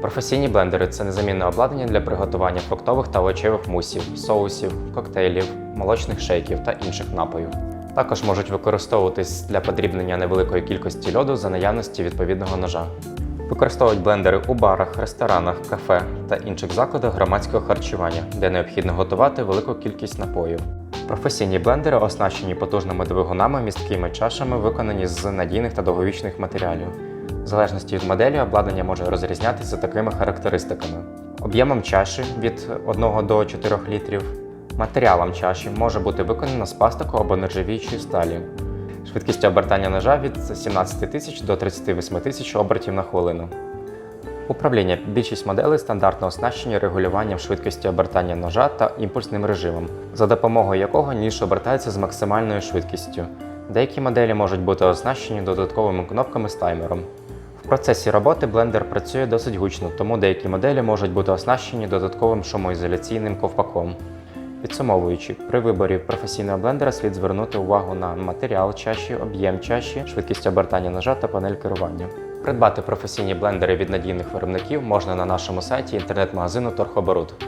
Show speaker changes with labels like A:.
A: Професійні блендери це незамінне обладнання для приготування фруктових та овочевих мусів, соусів, коктейлів, молочних шейків та інших напоїв. Також можуть використовуватись для подрібнення невеликої кількості льоду за наявності відповідного ножа. Використовують блендери у барах, ресторанах, кафе та інших закладах громадського харчування, де необхідно готувати велику кількість напоїв. Професійні блендери оснащені потужними двигунами, місткими чашами, виконані з надійних та довговічних матеріалів. В залежності від моделі обладнання може розрізнятися такими характеристиками: об'ємом чаші від 1 до 4 літрів, матеріалом чаші може бути виконана з пластику або нержавіючої сталі. Швидкість обертання ножа від 17 тисяч до 38 тисяч обертів на хвилину. Управління більшість моделей стандартно оснащені регулюванням швидкості обертання ножа та імпульсним режимом, за допомогою якого ніж обертається з максимальною швидкістю. Деякі моделі можуть бути оснащені додатковими кнопками з таймером. В процесі роботи блендер працює досить гучно, тому деякі моделі можуть бути оснащені додатковим шумоізоляційним ковпаком. Підсумовуючи, при виборі професійного блендера слід звернути увагу на матеріал чаші, об'єм чаші, швидкість обертання ножа та панель керування. Придбати професійні блендери від надійних виробників можна на нашому сайті інтернет-магазину Торхоборот.